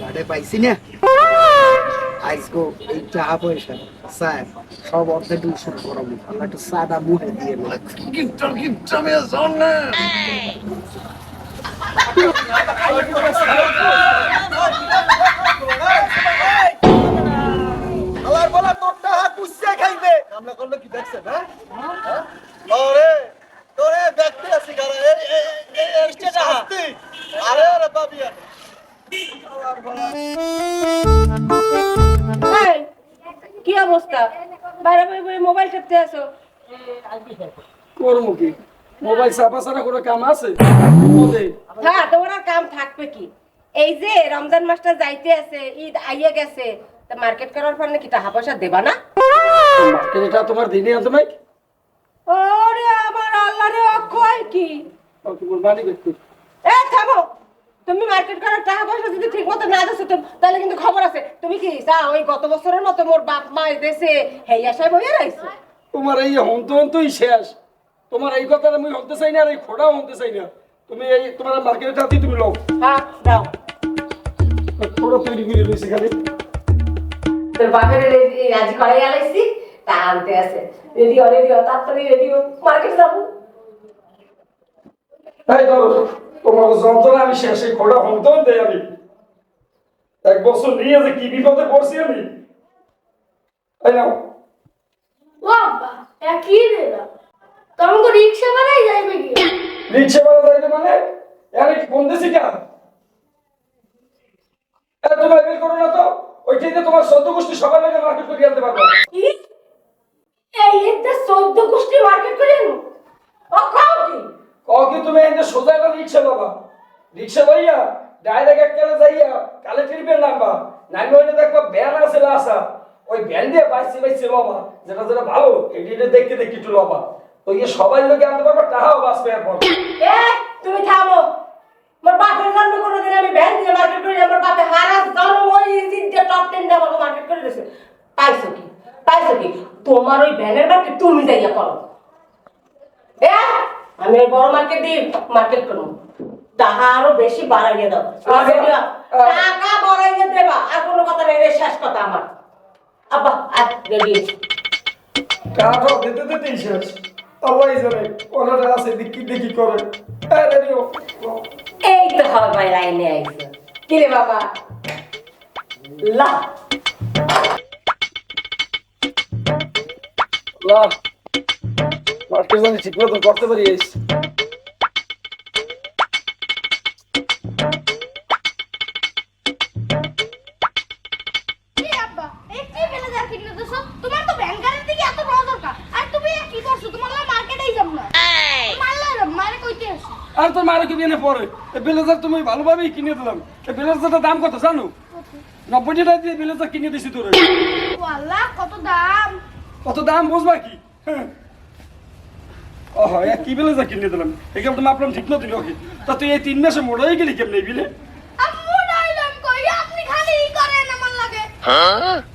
ভাড়ে পাইছি না আজকে এই টাকা পয়সা স্যার সব অর্ধে দুশো করব। আল্লাহ একটু সাদা মুখে দিয়ে বলা। তোর টাকা খাইবে। আমরা করলে কি দেখছেন হ্যাঁ? অবস্থা। বাইরে বই বই মোবাইল টিপতে আছো করব কি? মোবাইল চাপা ছাড়া কোনো কাম আছে? হ্যাঁ তোমার কাম থাকবে কি? এই যে রমজান মাসটা যাইতে আছে ঈদ আইয়ে গেছে তা মার্কেট করার পর নাকি টাকা পয়সা দেবা না? মার্কেটটা তোমার দিনে আনতে ভাই। ওরে আমার আল্লাহ রে অক্ষয় কি? বাড়ি ব্যক্তি এ থামো। তুমি মার্কেট করার টাকা পয়সা যদি ঠিক মতো না দিছো তাহলে কিন্তু খবর আছে। তুমি কি চা ওই গত বছরের মতো মোর বাপ মা দেশে হেই আশায় বইয়ে রাইছো তোমার এই হন্ত হন্তই শেষ। তোমার এই কথাটা আমি হতে চাই না আর এই খোড়াও হতে চাই না। তুমি এই তোমার মার্কেটটা দিয়ে তুমি লোক হ্যাঁ দাও। খোড়া তৈরি করে রয়েছে খালি। তোর বাপের রেডি রাজি করে গেলাইছি তা আনতে আছে। রেডি হ রেডি হ তাড়াতাড়ি রেডি মার্কেট যাব। তাই ধরো। তোমার যন্ত্রণা আমি শেষে খোড়া হতে হতে আমি। এক বছর নিয়ে যে কি বিপদে পড়ছি আমি? তাই না? রিক্সা যাইবে কি? রিক্সা মানে? আরে কোন দেশে কেন তোমার বের করো না তো। ওইটাই তোমার সদ্য গোষ্ঠী মার্কেট করে আনতে পারব। এই একটা চোদ্দ গোষ্ঠী মার্কেট করে আনো। কি তুমি যে সোজা একটা রিক্সা বাবা রিক্সা লইয়া ডাইরেক্ট এককালে যাইয়া কালে ফিরবে নামবা নামি হইলে দেখবা ভ্যান আছে লাসা ওই ভ্যান দিয়ে বাইসি বাইসি লবা। যেটা যেটা ভালো এটি দেখতে দেখতে একটু লবা। তো ইয়ে সবাই লোকে আনতে পারবা, তাহাও বাঁচবে এরপর। তুমি থামো। মোর বাপের জন্ম কোনোদিন আমি ভ্যান দিয়ে মার্কেট করি আমার বাপে হারা জন্ম ওই জিনিসটা টপ টেন দিয়ে আমাকে মার্কেট করে দিয়েছে। পাইছো কি? পাইছো কি? তোমার ওই ভ্যানের মার্কেট তুমি যাইয়া করো। এ আমি বড় মার্কেট দিয়ে মার্কেট করব। টাকা আরও বেশি বাড়াইয়ে দাও। আগে- টাকা বাড়াইয়ে দেবা আর কোনো কথা নেই শেষ কথা আমার। আব্বা আর রেডি কাঠও দিতে দিতেই শেষ। আল্লাহ জানে ওনারা আছে দেখি দেখি করে। হ্যাঁ এই তো হবে লাইনে আইছে। কি রে বাবা? লা। লা। মার্কেট জানি ঠিক মতো করতে পারি আর তোর মারো কি বিয়ে পরে? এই ব্লেজার তুমি ভালোভাবেই কিনে দিলাম। এই ব্লেজারটার দাম কত জানো? নব্বই টাকা দিয়ে ব্লেজার কিনে দিছি তোর। আল্লাহ কত দাম? কত দাম বুঝবা কি? হ্যাঁ। ওহ কি ব্লেজার কিনে দিলাম? এখানে তো মাপলাম ঠিক না তুই ওকে তা তুই এই তিন মাসে মোড় হয়ে গেলি কেমন এই বিলে?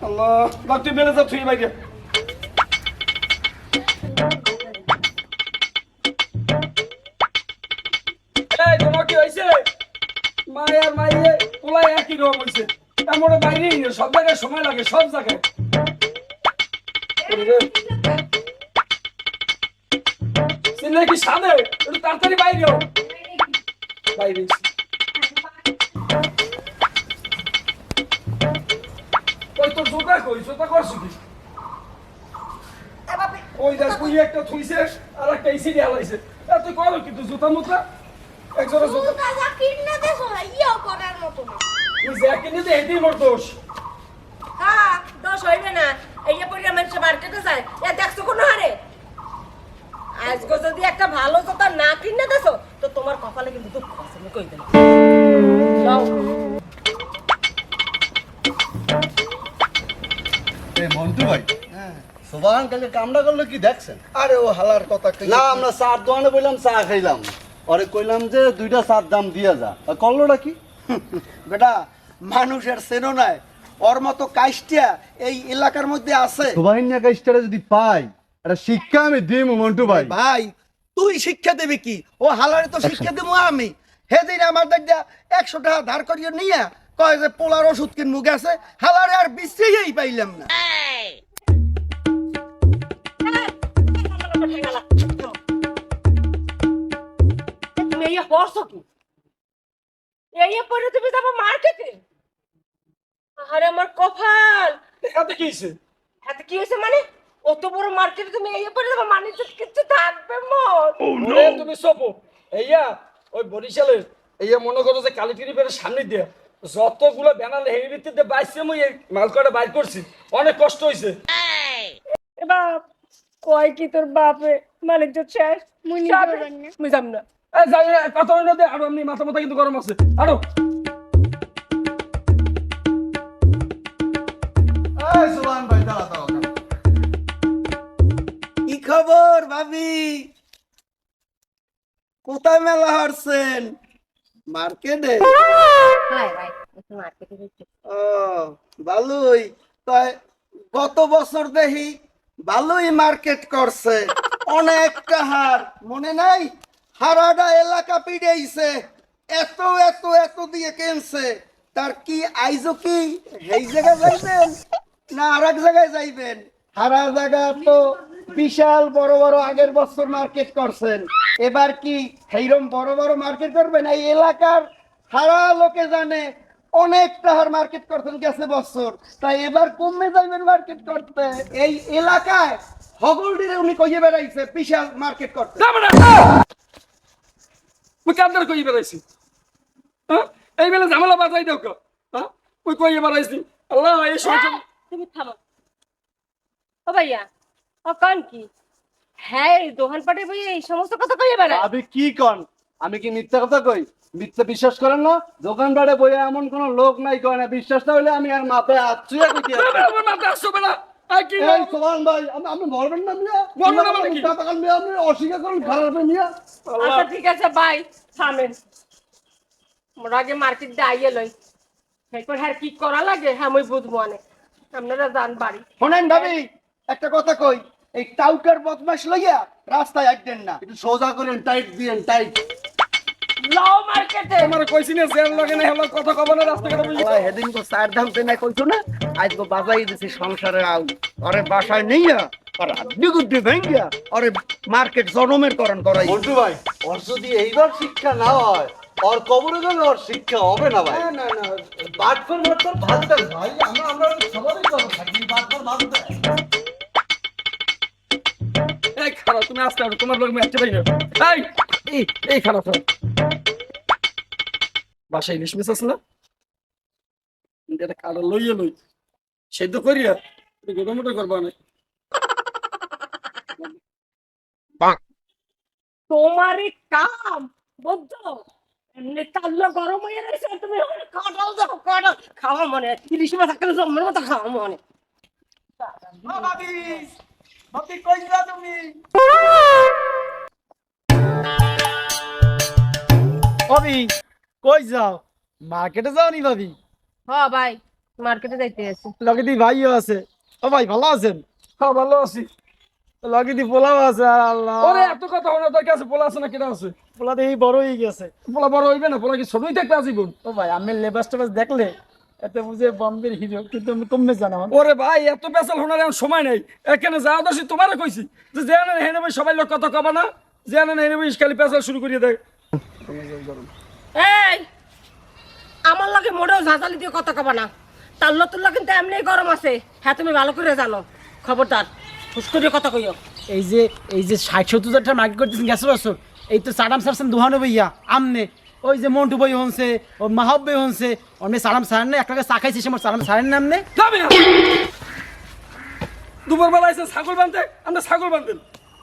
আল্লাহ বাপ তুই ব্লেজার তুই বাইরে এই তোমার কি হয়েছে মায়ের মাইয়ে পোলাই একই রকম হয়েছে এমন বাইরে সব জায়গায় সময় লাগে সব জায়গায়। চিনলে কি সাদে একটু তাড়াতাড়ি বাইরে। বাইরে ওই তোর জোতা কই? জোতা করছিস কি? ওই দেখ তুই একটা থুইছে আর একটা ইসি দিয়ে হালাইছে। তুই করো কিন্তু জুতা মুতা। একজোড়া জুতা। দাদা কিনে দেছো ইও করার মতো না। তুই যা কিনে দে এটাই মোর দোষ। হ্যাঁ দোষ হইবে না। এই যে পরিয়া মানুষ মার্কেটে যায় এ দেখছ কোনো হারে? আজকে যদি একটা ভালো কথা না কিনে দেছো তো তোমার কপালে কিন্তু দুঃখ আছে আমি কই দিলাম মন্টু ভাই সোবান কালকে কামড়া করল কি দেখছেন? আরে ও হালার কথা না আমরা চার দোকানে বললাম চা খাইলাম। পরে কইলাম যে দুইটা চার দাম দিয়া যা। করলোটা কি? বেটা মানুষের সেনো নাই ওর মতো কাইস্টিয়া এই এলাকার মধ্যে আছে। সোবাহিনী গাইস্টারে যদি পাই একটা শিক্ষা আমি দিই মন্টু ভাই। ভাই তুই শিক্ষা দেবে কি? ও হালারে তো শিক্ষা দেবো আমি। হেদিন আমার দেখা একশো টাকা ধার করিয়ে নিয়ে কয় যে পোলার ওষুধ কিনবো গেছে হালারে আর বিশ্রেই পাইলাম না। তুমি এই পড়ছো কি? এই পরে তুমি যাব মার্কেটে আরে আমার কপাল। কি হয়েছে কি হয়েছে মানে? অত বড় মার্কেটে তুমি এই পরে মানে কিছু থাকবে মোর ওরে তুমি সপো এইয়া ওই বরিশালের এইয়া মনে করো যে সামনে দিয়ে যতগুলো ব্যানার হেরি ভিত্তিতে বাইছে মুই এই মাল কটা বাইর করছি। অনেক কষ্ট হয়েছে বাপ কয় কি তোর বাপে? মানে তো শেষ। মুই যাবে। না। মুই যাম না। এই যাই না, কথা হইল দে আরও এমনি মাথা মাথা কিন্তু গরম আছে। আরও। ভাবি। কোথায় মেলা হারছেন? মার্কেটে? ও ভালোই। তাই গত বছর দেখি ভালোই মার্কেট করছে। অনেক হার মনে নাই? হারাডা এলাকা পিড়েইছে। এত এত এত দিয়ে কেনছে। তার কি আইজো কি এই জায়গায় যাইবেন? না আর এক জায়গায় যাইবেন? হারা জায়গা তো বিশাল বড় বড় আগের বছর মার্কেট করছেন। এবার কি সেইরকম বড় বড় মার্কেট করবেন? এই এলাকার সারা লোকে জানে অনেক মার্কেট করতেন গেছে বছর। তাই এবার কমে যাইবেন মার্কেট করতে? এই এলাকায় হগলডিরে উনি কইয়ে বেড়াইছে বিশাল মার্কেট করতে। মুই কান্দার কই বেড়াইছি। হ্যাঁ? এই বেলা ঝামেলা বাজাই দাও কা হ্যাঁ? ওই কই বেড়াইছি। আল্লাহ এই সময় তুমি থামো। ও ভাইয়া কান কি? হ্যাঁ এই দোকান পাটে বই এই সমস্ত কথা কইয়ে বেড়ায় আমি কি কন? আমি কি মিথ্যা কথা কই? মিথ্যা বিশ্বাস করেন না? দোকানদারে বইয়ে এমন কোন লোক নাই কয় না। বিশ্বাস না হইলে আমি আর মাথায় ছুঁয়ে কইতে আছি। আমার মাথা আসবে না। আর কি এই সোমান ভাই আপনি- আপনি না মিয়া? বলব না মানে কি? আপনি অস্বীকার করেন খারাপ মিয়া। আচ্ছা ঠিক আছে বাই থামেন। মোর আগে মার্কেট দিয়ে আইয়ে লই। এরপর হ্যাঁ কি করা লাগে? হ্যাঁ বুঝব অনেক আপনারা যান বাড়ি। শোনেন ভাবি একটা কথা কই। এই টাউটার বদমাস লইয়া রাস্তায় একদিন না। একটু সোজা করেন টাইট দিয়েন টাইট লাও মার্কেটে। আমার কইছি না জেল লাগে না হলো কথা কব না হেদিন তো চার না কইছো না? আজ তো বাজাই দিছি সংসারে আউ। আরে বাসায় নেইয়া আর আড্ডি গুড্ডি ভেঙ্গিয়া আরে মার্কেট জনমের করণ করাই। মন্টু ভাই ওর যদি এইবার শিক্ষা না হয় ওর কবরে গেলে ওর শিক্ষা হবে না ভাই। না না বাটফার ভাই আমরা আমরা সবারই করো থাকি বাটফার খারাপ তুমি আসতে হবে তোমার লোক ম্যাচে পাই না। এই এই এই খারাপ খারাপ। বাসায় ইলিশ মিস আছে না? এটা কারও লইয়ে লই সেদ্ধ করিয়া গোটা মোটা করবা না। তোমারই কাম বুঝছ? এমনি তাল্লা গরম হয়ে রয়েছে তুমি কাঁঠাল দেখো কাঁঠাল। খাওয়া মনে ইলিশ মাছ থাকলে জন্মের মতো খাওয়া মনে। ভাবি ভাবি কই যা তুমি? ভাবি কই যাও? মার্কেটে যাও নি ভাবি? হ্যাঁ ভাই মার্কেটে যাইতে আছি। লগে দি ভাইও আছে। ও ভাই ভালো আছেন? হ্যাঁ ভালো আছি। লগে দি পোলাও আছে আর আল্লাহ। ওরে এত কথা হলো তোর কাছে পোলা আছে না কেটা আছে? পোলা দেখি বড় হয়ে গেছে। পোলা বড় হইবে না পোলা কি ছোটই থাকতে ও ভাই আমি লেবাস টেবাস দেখলে এতে বুঝে বম্বের হিরো কিন্তু আমি কমবে জানা ওরে ভাই এত পেশাল হোনার এখন সময় নাই। এখানে যাওয়া দোষী তোমারে কইছি। যে জেনে হেনে ভাই সবাই লোক কথা কবা না। জেনে হেনে ভাই খালি পেশাল শুরু করিয়ে দেয়। এই আমার লাগে মোড়েও ঝাঁঝালি দিয়ে কথা কবা না। তাল্লা তুল্লা কিন্তু এমনি গরম আছে। হ্যাঁ তুমি ভালো করে জানো। খবরদার হুস করে কথা কইও। এই যে এই যে ষাট সত্তর হাজার টাকা মার্কেট করতেছেন গেছে বছর। এই তো সাদাম সারছেন দুহানো ভাইয়া আমনে। ওই যে মন্টু বই হনছে ও মাহব বই হনছে। অমনি সালাম সারেন না একটা চা খাইছে সে সালাম সারেন না আমনে? যাবে না। দুপুর বেলা এসে ছাগল বাঁধতে আমরা ছাগল বাঁধতেন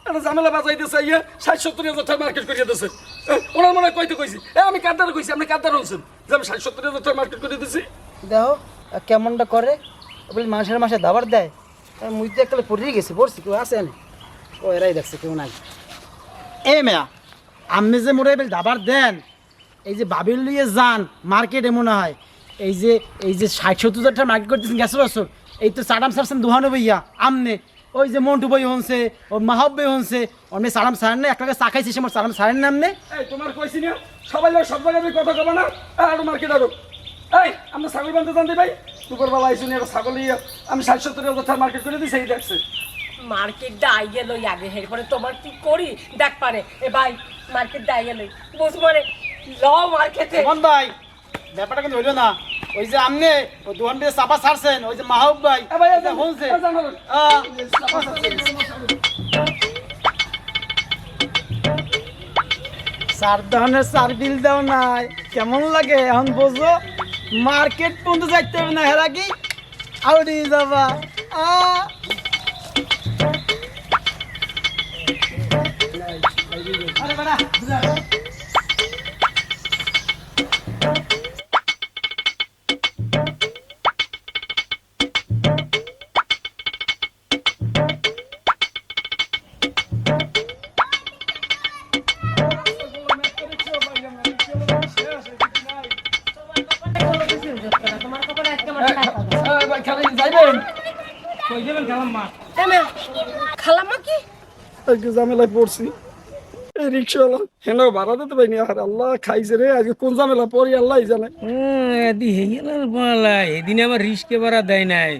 একটা ঝামেলা বাজাই দিয়েছে ইয়ে ষাট সত্তর হাজার টাকা মার্কেট করিয়ে দিয়েছে ওনার মনে কইতে কইছি। এ আমি কাদ্দার কইছি আপনি কাদ্দার হচ্ছেন যে আমি ষাট সত্তর হাজার টাকা মার্কেট করে দিয়েছি দেখো কেমনটা করে? বলি মানুষের মাসে দাবার দেয়। মুই তো একটা পড়ে গেছি পড়ছি কেউ আছে না ও এরাই দেখছে কেউ নাই। এ মেয়া আপনি যে মোরে দাবার দেন এই যে বাবির লিয়ে যান মার্কেটে মনে হয়। এই যে এই যে ষাট সত্তর হাজার টাকা মার্কেট করতেছেন গেছে বছর। এই তো সাদাম সারছেন দুহানো বইয়া আমনে। ওই যে মন্টু বই হনছে ও মাহব বই হনছে অমনি সালাম সারেন না একটা চা খাইছে সে মোর সালাম সারেন না আমনে। এই তোমার কইছি না সবাই লোক সব জায়গায় কথা কবে না। আরও মার্কেট আরও। এই আমরা ছাগল বানতে জানতে ভাই দুপুরবেলা আইসুন একটা ছাগল ইয়ে, আমি ষাট সত্তর হাজার টাকা মার্কেট করে দিই সেই দেখছে। মার্কেট দাই গেল আগে এরপরে তোমার কি করি? দেখ পারে এ ভাই মার্কেট দাই গেল বুঝ মানে ল মার্কেটে। সুমন ভাই ব্যাপারটা কিন্তু হইল না। ওই যে আপনি ওই দোকান থেকে চাপা ছাড়ছেন ওই যে মাহবুব ভাই এ ভাই, এ এটা শুনছে এ জানো না। আহ, চার ধরনের চার বিল দাও নাই কেমন লাগে এখন বোঝো? মার্কেট পর্যন্ত যাইতে হবে না হেরা কি? আউড়ি যাবা আরে বেটা, খালাম্মা? খালাম্মা কি? আজকে ঝামেলায় পড়ছি। এই রিক্সাওয়ালা হেন ভাড়া দিতে পারিনি। আর আল্লাহ খাইছে রে আজকে কোন ঝামেলা পড়ি আল্লাহ জানে। এদি হেগেলার বলা এদিন আমার রিস্কে বাড়া দেয় নাই।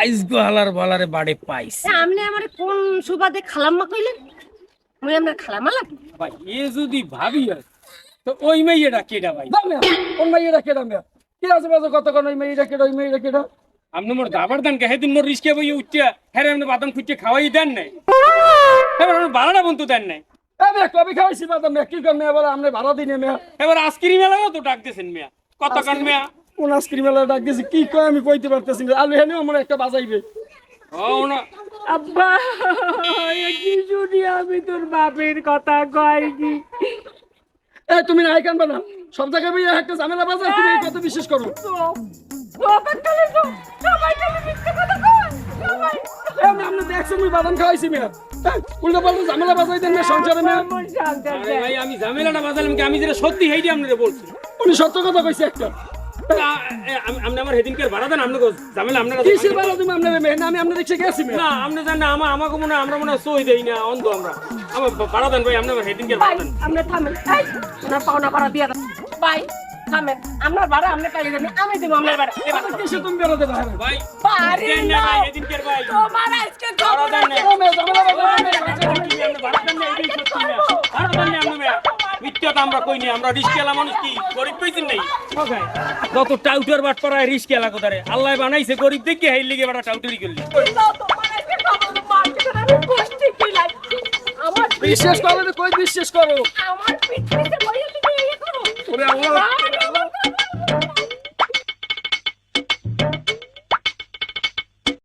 আইস গো হালার বলারে বাড়ে পাইস আপনি আমার কোন সুবাদে খালাম্মা কইলেন? মুই আপনার খালাম্মা লাগি ভাই এ যদি ভাবি হয়, তো ওই মেয়েটা কেডা ভাই? দামে কোন মাইয়েরা কেডা মেয়া? কি আছে বাজে কত কোন ওই মেয়েরা কেডা ওই মেয়েরা কেডা? আপনি মোর দাবার দেন কে? সেদিন মোর রিস্কে বই উঠছে হ্যাঁ আপনি বাদাম খুঁজছে খাওয়াই দেন নাই। এবার আপনি ভাড়াটা বন্ধু দেন নাই। এ মেয়া কবে খাইছি বাদা মেয়া কি মেয়া বলে আমরা ভাড়া দিই মেয়া। এবার আজকেরই মেলাও তো ডাক দিয়েছেন মেয়া। কত কান মেয়া? কোন আইসক্রিম মেলা ডাক দিয়েছি কি কয় আমি কইতে পারতেছি না। আলু হেনেও আমার একটা বাজাইবে। ও না আব্বা কি শুনি আমি তোর বাপের কথা কয় কি? এ তুমি না কানবা না। সব জায়গায় একটা ঝামেলা বাজার তুমি কথা বিশ্বাস করো। আমি যেটা সত্যি হেইডি আপনারে বলছি উনি সত্য কথা কইছে একটা আপনি আমার সেদিনকার ভাড়া দেন আপনি ঝামেলা আপনারা তুমি আমি আপনার রিক্সা না না মনে আমরা মনে দেই না অন্ধ আমরা আমার ভাড়া দেন ভাই আপনি আমার ভাড়া দেন এই ওনার পাওনা থামেন আপনার ভাড়া আপনি পাইয়ে দেবেন আমি দেবো আপনার ভাড়া। এবার কিসে তুমি বেরোতে পারবে? ভাই পারি না না। ভাই তোমার আজকে ভাড়া দেন না। ও মেয়া ঝামেলা বাজাই আপনি ভাড়া দেন না এটাই সত্যি না ভাড়া দেন না। আপনি মেয়া আমরা কই আমরা রিস্কেলা মানুষ কি? গরিব নাই? যত টাউটার বাট পড়ায় রিস্কেলা কোথারে? আল্লাহ বানাইছে গরিব দেখে হেই লিগে বাড়া টাউটারি করলি। বিশ্বাস করো কই বিশ্বাস করো? আমার পিঠে বইয়ে তুমি করো। ওরে আল্লাহ। আরে